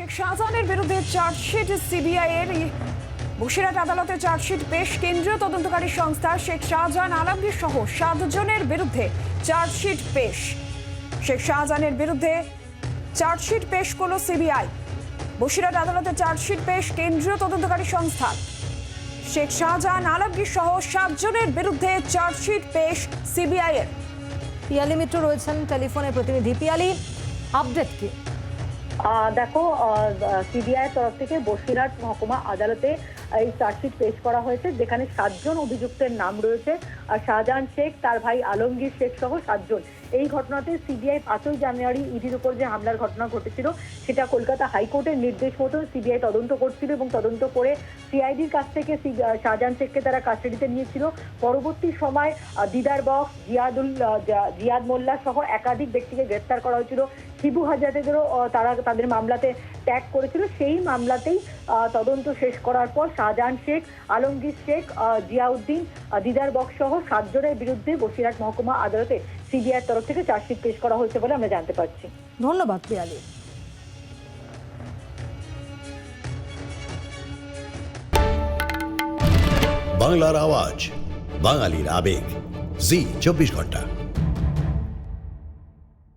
শেখ শাহজাহানের বিরুদ্ধে chargesheet CBI এর। বসিরহাট আদালতে চার্জশিট পেশ কেন্দ্রীয় তদন্তকারী সংস্থা শেখ শাহজাহান আলমগীর সহ সাতজনের বিরুদ্ধে চার্জশিট পেশ। শেখ শাহজাহানের বিরুদ্ধে চার্জশিট পেশ করল সিবিআই। বসিরহাট আদালতে চার্জশিট পেশ কেন্দ্রীয় তদন্তকারী সংস্থা শেখ শাহজাহান আলমগীর সহ সাতজনের বিরুদ্ধে চার্জশিট পেশ সিবিআই এর। পিয়ালি মিত্র রয়েছেন টেলিফোনে প্রতিনিধি। পিয়ালি, আপডেট কি? দেখো সিবিআই তরফ থেকে বসিরহাট মহকুমা আদালতে এই চার্জশিট পেশ করা হয়েছে, যেখানে সাতজন অভিযুক্তের নাম রয়েছে। শাহজাহান শেখ, তার ভাই আলমগীর শেখ সহ সাতজন। এই ঘটনাতে সিবিআই পাঁচই জানুয়ারি ইডির উপর যে হামলার ঘটনা ঘটেছিল সেটা কলকাতা হাইকোর্টের নির্দেশ মতো সিবিআই তদন্ত করছিল এবং তদন্ত করে সিআইডির কাছ থেকে শাহজাহান শেখকে তারা কাস্টাডিতে নিয়েছিল। পরবর্তী সময় দিদার বক্স জিয়াদুল জিয়াদ মোল্লা সহ একাধিক ব্যক্তিকে গ্রেপ্তার করা হয়েছিল। শিবু হাজারেদেরও আহ, তারা তাদের মামলাতে ট্যাগ করেছিল। সেই মামলাতেই তদন্ত শেষ করার পর শাহজাহান শেখ আলমগীর শেখ জিয়াউদ্দিন দিদার বক্স সহ সাতজনের বিরুদ্ধে বসিরহাট মহকুমা আদালতে সিবিআইয়ের তরফ থেকে চার্জশিট পেশ করা হয়েছে বলে আমরা জানতে পারছি। ধন্যবাদ পিয়ালি বাংলার আওয়াজ বাঙালির আবেগ। জি চব্বিশ ঘণ্টা।